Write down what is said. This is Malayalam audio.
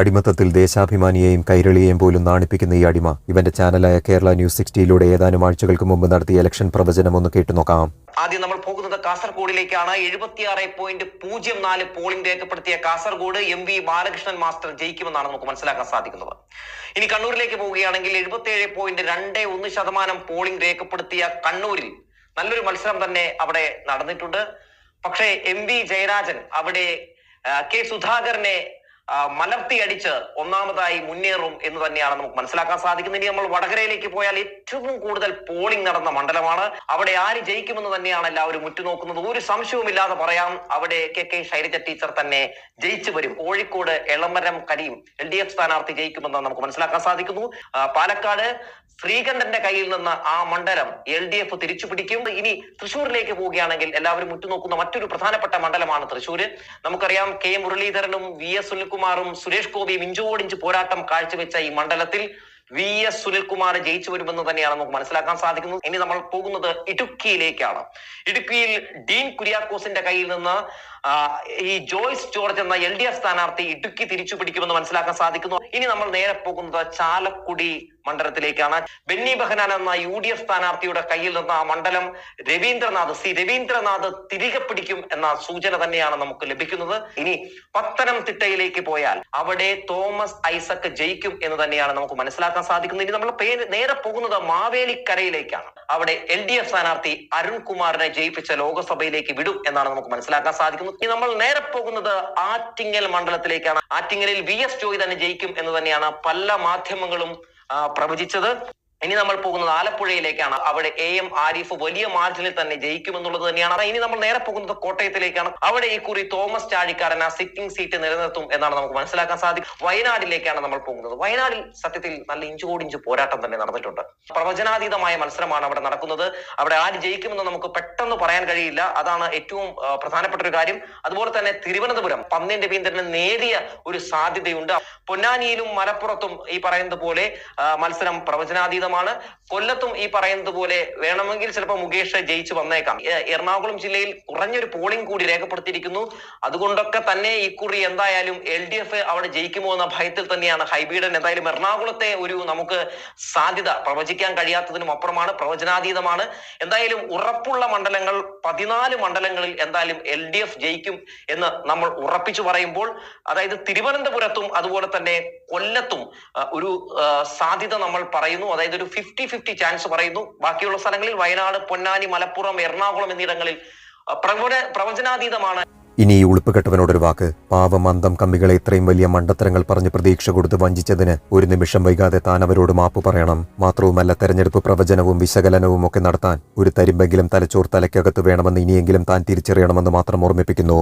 അടിമത്തത്തിൽ ദേശാഭിമാനിയെയും കൈരളിയെയും പോലും നാണിപ്പിക്കുന്ന ഈ അടിമ ഇവന്റെ ചാനലായ കേരള ന്യൂസ് സിക്സ്റ്റിയിലൂടെ ഏതാനും ആഴ്ചകൾക്ക് മുമ്പ് നടത്തിയ ഇലക്ഷൻ പ്രവചനം ഒന്ന് കേട്ടുനോക്കാം ആദ്യം നമ്മൾ പോകുന്നത് കാസർഗോഡിലേക്കാണ്. എഴുപത്തിയാറ് പോയിന്റ് പൂജ്യം നാല് പോളിംഗ് രേഖപ്പെടുത്തിയ Kasaragod M V Balakrishnan master ജയിക്കുമെന്നാണ് നമുക്ക് മനസ്സിലാക്കാൻ സാധിക്കുന്നത്. ഇനി കണ്ണൂരിലേക്ക് പോവുകയാണെങ്കിൽ എഴുപത്തിയേഴ് പോയിന്റ് രണ്ട് ഒന്ന് ശതമാനം പോളിംഗ് രേഖപ്പെടുത്തിയ കണ്ണൂരിൽ നല്ലൊരു മത്സരം തന്നെ അവിടെ നടന്നിട്ടുണ്ട്. പക്ഷേ എം വി ജയരാജൻ അവിടെ കെ സുധാകരനെ മലർത്തിയടിച്ച് ഒന്നാമതായി മുന്നേറും എന്ന് തന്നെയാണ് നമുക്ക് മനസ്സിലാക്കാൻ സാധിക്കുന്നത്. ഇനി നമ്മൾ വടകരയിലേക്ക് പോയാൽ ഏറ്റവും കൂടുതൽ പോളിംഗ് നടന്ന മണ്ഡലമാണ്. അവിടെ ആര് ജയിക്കുമെന്ന് തന്നെയാണ് എല്ലാവരും ഉറ്റുനോക്കുന്നത്. ഒരു സംശയവുമില്ലാതെ പറയാം. അവിടെ കെ കെ ശൈലജ ടീച്ചർ തന്നെ ജയിച്ചു വരും. Kozhikode Elamaram Kareem L D F സ്ഥാനാർത്ഥി ജയിക്കുമെന്ന് നമുക്ക് മനസ്സിലാക്കാൻ സാധിക്കുന്നു. പാലക്കാട് ശ്രീകണ്ഠന്റെ കയ്യിൽ നിന്ന് ആ മണ്ഡലം എൽ ഡി എഫ് തിരിച്ചു പിടിക്കും ഇനി തൃശ്ശൂരിലേക്ക് പോവുകയാണെങ്കിൽ എല്ലാവരും ഉറ്റുനോക്കുന്ന മറ്റൊരു പ്രധാനപ്പെട്ട മണ്ഡലമാണ് തൃശ്ശൂര് നമുക്കറിയാം കെ മുരളീധരനും വി എസ് സുനിൽകുമാറും സുരേഷ് ഗോപിയും ഇഞ്ചോടിഞ്ച് പോരാട്ടം കാഴ്ചവെച്ച ഈ മണ്ഡലത്തിൽ വി എസ് സുനിൽകുമാർ ജയിച്ചു വരുമെന്ന് തന്നെയാണ് നമുക്ക് മനസ്സിലാക്കാൻ സാധിക്കുന്നത്. ഇനി നമ്മൾ പോകുന്നത് ഇടുക്കിയിലേക്കാണ്. ഇടുക്കിയിൽ ഡീൻ കുര്യാക്കോസിന്റെ കയ്യിൽ നിന്ന് ഈ ജോയ്സ് ജോർജ് എന്ന എൽ ഡി എഫ് സ്ഥാനാർത്ഥി ഇടുക്കി തിരിച്ചു പിടിക്കുമെന്ന് മനസ്സിലാക്കാൻ സാധിക്കുന്നു. ഇനി നമ്മൾ നേരെ പോകുന്നത് ചാലക്കുടി മണ്ഡലത്തിലേക്കാണ്. ബെന്നി ബഹനാൻ എന്ന യു ഡി എഫ് സ്ഥാനാർത്ഥിയുടെ കയ്യിൽ നിന്ന് ആ മണ്ഡലം രവീന്ദ്രനാഥ് സി രവീന്ദ്രനാഥ് തിരികെ പിടിക്കും എന്ന സൂചന തന്നെയാണ് നമുക്ക് ലഭിക്കുന്നത്. ഇനി പത്തനംതിട്ടയിലേക്ക് പോയാൽ അവിടെ തോമസ് ഐസക് ജയിക്കും എന്ന് തന്നെയാണ് നമുക്ക് മനസ്സിലാക്കാൻ സാധിക്കുന്നത് ഇനി നമ്മൾ നേരെ പോകുന്നത് മാവേലിക്കരയിലേക്കാണ്. അവിടെ എൽ ഡി എഫ് സ്ഥാനാർത്ഥി അരുൺകുമാറിനെ ജയിപ്പിച്ച ലോകസഭയിലേക്ക് വിടും എന്നാണ് നമുക്ക് മനസ്സിലാക്കാൻ സാധിക്കുന്നത് ഇനി നമ്മൾ നേരെ പോകുന്നത് ആറ്റിങ്ങൽ മണ്ഡലത്തിലേക്കാണ്. ആറ്റിങ്ങലിൽ വി എസ് ജോയി തന്നെ ജയിക്കും എന്ന് തന്നെയാണ് പല മാധ്യമങ്ങളും പ്രവചിച്ചത്. ഇനി നമ്മൾ പോകുന്നത് ആലപ്പുഴയിലേക്കാണ്. അവിടെ എ എം ആരിഫ് വലിയ മാർജിനിൽ തന്നെ ജയിക്കുമെന്നുള്ളത് തന്നെയാണ്. ഇനി നമ്മൾ നേരെ പോകുന്നത് കോട്ടയത്തിലേക്കാണ്. അവിടെ ഈ കുറി തോമസ് ചാഴിക്കാരൻ ആ സിറ്റിംഗ് സീറ്റ് നിലനിർത്തും എന്നാണ് നമുക്ക് മനസ്സിലാക്കാൻ സാധിക്കും. വയനാടിലേക്കാണ് നമ്മൾ പോകുന്നത്. വയനാടിൽ സത്യത്തിൽ നല്ല ഇഞ്ചുകോടിഞ്ച് പോരാട്ടം തന്നെ നടന്നിട്ടുണ്ട്. പ്രവചനാതീതമായ മത്സരമാണ് അവിടെ നടക്കുന്നത്. അവിടെ ആര് ജയിക്കുമെന്ന് നമുക്ക് പെട്ടെന്ന് പറയാൻ കഴിയില്ല. അതാണ് ഏറ്റവും പ്രധാനപ്പെട്ട ഒരു കാര്യം. അതുപോലെ തന്നെ തിരുവനന്തപുരം പന്നിൻ രവീന്ദ്രന് നേടിയ ഒരു സാധ്യതയുണ്ട്. പൊന്നാനിയിലും മലപ്പുറത്തും ഈ പറയുന്നത് പോലെ മത്സരം പ്രവചനാതീതമാണ് കൊല്ലത്തും ഈ പറയുന്നത് പോലെ വേണമെങ്കിൽ ചിലപ്പോൾ മുകേഷ് ജയിച്ചു വന്നേക്കാം. എറണാകുളം ജില്ലയിൽ കുറഞ്ഞൊരു പോളിംഗ് കൂടി രേഖപ്പെടുത്തിയിരിക്കുന്നു. അതുകൊണ്ടൊക്കെ തന്നെ ഇക്കുറി എന്തായാലും എൽ ഡി എഫ് അവിടെ ജയിക്കുമോ എന്ന ഭയത്തിൽ തന്നെയാണ് ഹൈബീഡൻ. എന്തായാലും എറണാകുളത്തെ ഒരു നമുക്ക് സാധ്യത പ്രവചിക്കാൻ കഴിയാത്തതിനും അപ്പുറമാണ് പ്രവചനാതീതമാണ്. എന്തായാലും ഉറപ്പുള്ള മണ്ഡലങ്ങൾ പതിനാല് മണ്ഡലങ്ങളിൽ എന്തായാലും എൽ ഡി എഫ് ജയിക്കും എന്ന് നമ്മൾ ഉറപ്പിച്ചു പറയുമ്പോൾ അതായത് തിരുവനന്തപുരത്തും അതുപോലെ തന്നെ കൊല്ലത്തും ഒരു സാധ്യത നമ്മൾ പറയുന്നു. അതായത് ഒരു ഫിഫ്റ്റി ഫിഫ്റ്റി ചാൻസ് പറയുന്നു. ബാക്കിയുള്ള സ്ഥലങ്ങളിൽ വയനാട് പൊന്നാനി മലപ്പുറം എറണാകുളം എന്നിടങ്ങളിൽ പ്രവച പ്രവചനാതീതമാണ്. ഇനി ഈ ഉളുപ്പുകെട്ടവനോടൊരു വാക്ക്. പാവം മന്ദം കമ്മികളെ ഇത്രയും വലിയ മണ്ടത്തരങ്ങൾ പറഞ്ഞ് പ്രതീക്ഷ കൊടുത്ത് വഞ്ചിച്ചതിന് ഒരു നിമിഷം വൈകാതെ താൻ അവരോട് മാപ്പ് പറയണം. മാത്രവുമല്ല തെരഞ്ഞെടുപ്പ് പ്രവചനവും വിശകലനവും ഒക്കെ നടത്താൻ ഒരു തരിമ്പെങ്കിലും തലച്ചോർ തലയ്ക്കകത്ത് വേണമെന്ന് ഇനിയെങ്കിലും താൻ തിരിച്ചറിയണമെന്ന് മാത്രം ഓർമ്മിപ്പിക്കുന്നു.